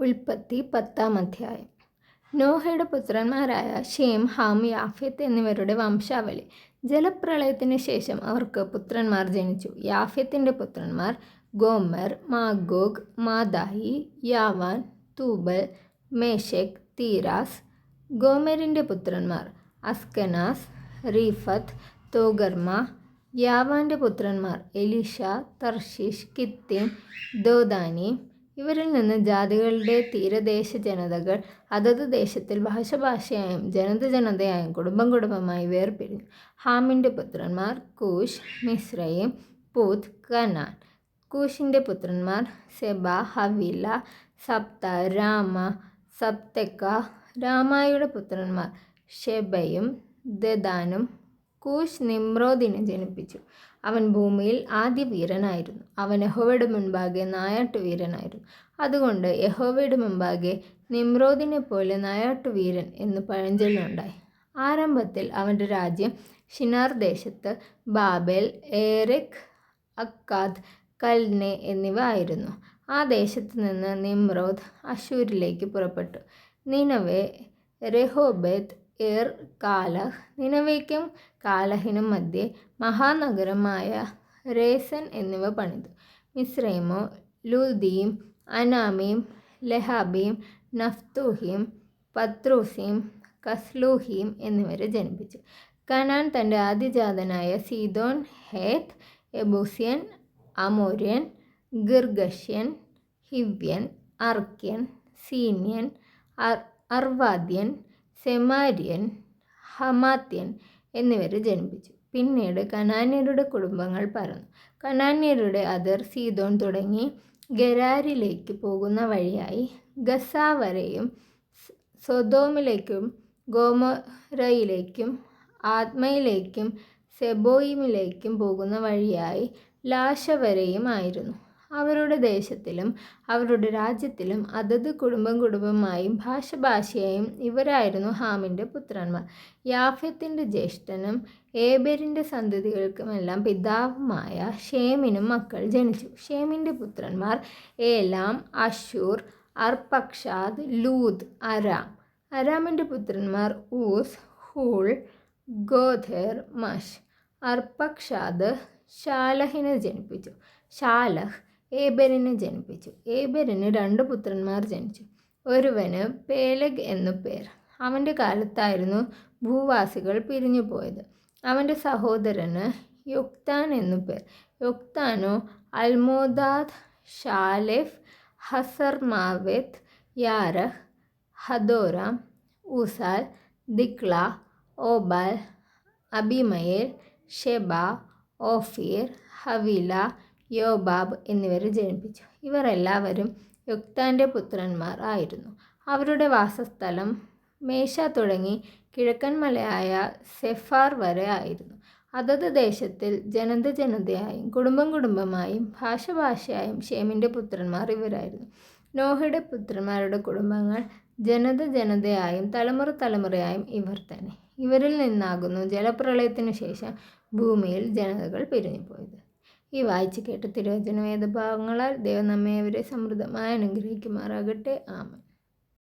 ഉൽപ്പത്തി പത്താം അധ്യായം. നോഹയുടെ പുത്രന്മാരായ ഷേം ഹാം യാഫിത്ത് എന്നിവരുടെ വംശാവലി. ജലപ്രളയത്തിന് ശേഷം അവർക്ക് പുത്രന്മാർ ജനിച്ചു. യാഫിത്തിന്റെ പുത്രന്മാർ Gomer Magog Madai Javan Tubal Meshech Tiras. ഗോമരിന്റെ പുത്രന്മാർ അസ്കനാസ് റീഫത്ത് തോഗർമ. യാവാന്റെ പുത്രന്മാർ എലീഷ തർഷീഷ് കിത്തിൻ ദോദാനി. ഇവരിൽ നിന്ന് ജാതികളുടെ തീരദേശ ജനതകൾ അതത് ദേശത്തിൽ ഭാഷ ഭാഷയായും ജനത ജനതയായും കുടുംബം കുടുംബമായി വേർപിരിഞ്ഞു. ഹാമിന്റെ പുത്രന്മാർ കൂഷ് മിശ്രയും പൂത്ത് കനാൻ. കൂഷിന്റെ പുത്രന്മാർ സെബ ഹവില സപ്ത രാമ സപ്തക്ക രാമായുടെ പുത്രന്മാർ ഷെബയും ദദാനും. കൂഷ് നിമ്രോദിനെ ജനിപ്പിച്ചു. അവൻ ഭൂമിയിൽ ആദ്യ വീരനായിരുന്നു അവൻ യഹോവയുടെ മുൻപാകെ നായാട്ടു വീരനായിരുന്നു അതുകൊണ്ട് യഹോവയുടെ മുൻപാകെ നിമ്രോദിനെ പോലെ നായാട്ടു വീരൻ എന്ന് പഴഞ്ചൊല്ലുണ്ടായി ആരംഭത്തിൽ അവന്റെ രാജ്യം ഷിനാർ ദേശത്ത് ബാബേൽ ഏറെക് അക്കാദ് കൽനെ എന്നിവ ആയിരുന്നു. ആ ദേശത്ത് നിന്ന് നിമ്രോദ് അശൂരിലേക്ക് പുറപ്പെട്ടു. നിനവെ രഹോബേത്ത് ഏർ കാലഹ് നിനവേക്കും കാലഹിനും മധ്യേ മഹാനഗരമായ രേസൻ എന്നിവ പണിതു. മിസ്രൈമോ ലൂദീം അനാമീം ലഹാബീം നഫ്തൂഹിയും പത്രൂസീം കസ്ലൂഹീം എന്നിവരെ ജനിപ്പിച്ചു. കനാൻ തന്റെ ആദ്യജാതനായ സീദോൻ ഹേത്ത് എബൂസിയൻ അമോര്യൻ ഗിർഗഷ്യൻ ഹിവ്യൻ അർക്യൻ സീനിയൻ അർ അർവാദ്യൻ സെമാര്യൻ ഹമാത്യൻ എന്നിവരെ ജനിപ്പിച്ചു. പിന്നീട് കനാന്യരുടെ കുടുംബങ്ങൾ പറഞ്ഞു കനാന്യരുടെ അതിർ സീതോൺ തുടങ്ങി ഗരാരിലേക്ക് പോകുന്ന വഴിയായി ഗസ വരെയും സൊദോമിലേക്കും ഗോമോരയിലേക്കും ആത്മയിലേക്കും സെബോയിമിലേക്കും പോകുന്ന വഴിയായി ലാശ വരെയും ആയിരുന്നു. അവരുടെ ദേശത്തിലും അവരുടെ രാജ്യത്തിലും അതത് കുടുംബം കുടുംബമായും ഭാഷ ഭാഷയായും ഇവരായിരുന്നു ഹാമിന്റെ പുത്രന്മാർ. യാഫ്യത്തിന്റെ ജ്യേഷ്ഠനും ഏബരിന്റെ സന്തതികൾക്കുമെല്ലാം പിതാവുമായ ഷേമിനും മക്കൾ ജനിച്ചു. ഷേമിന്റെ പുത്രന്മാർ Elam Asshur Arphaxad Lud Aram. അരാമിന്റെ പുത്രന്മാർ ഊസ് ഹൂൾ ഗോധേർ മഷ്. അർപക്ഷാദ് ഷാലഹിനെ ജനിപ്പിച്ചു. ഷാലഹ് ഏബരിനെ ജനിപ്പിച്ചു. ഏബരിന് രണ്ട് പുത്രന്മാർ ജനിച്ചു. ഒരുവന് പേലഗ് എന്നു പേർ. അവന്റെ കാലത്തായിരുന്നു ഭൂവാസികൾ പിരിഞ്ഞു പോയത്. അവന്റെ സഹോദരന് യുക്താൻ എന്നു പേർ. യുക്താനോ അൽമോദാദ് ഷാലെഫ് ഹസർമാവെത്ത് യാരഹ് ഹദോറാം ഊസാൽ ദിക്ല ഓബാൽ അബിമയേൽ ഷെബ ഓഫീർ ഹവില യോബാബ് എന്നിവരെ ജനിപ്പിച്ചു. ഇവർ എല്ലാവരും യുക്താന്റെ പുത്രന്മാർ ആയിരുന്നു. അവരുടെ വാസസ്ഥലം മേശ തുടങ്ങി കിഴക്കൻ മലയായ സെഫാർ വരെ ആയിരുന്നു. അതത് ദേശത്തിൽ ജനത ജനതയായും കുടുംബം കുടുംബമായും ഭാഷ ഭാഷയായും ഷേമിന്റെ പുത്രന്മാർ ഇവരായിരുന്നു. നോഹയുടെ പുത്രന്മാരുടെ കുടുംബങ്ങൾ ജനത ജനതയായും തലമുറ തലമുറയായും ഇവർ തന്നെ. ഇവരിൽ നിന്നാകുന്നു ജലപ്രളയത്തിനു ശേഷം ഭൂമിയിൽ ജനതകൾ പിരിഞ്ഞുപോയത്. ഈ വായിച്ച് കേട്ട തിരുവചന വേദഭാഗങ്ങളാൽ ദൈവം നമ്മെ അവരെ സമൃദ്ധമായി അനുഗ്രഹിക്കുമാറാകട്ടെ. ആമൻ.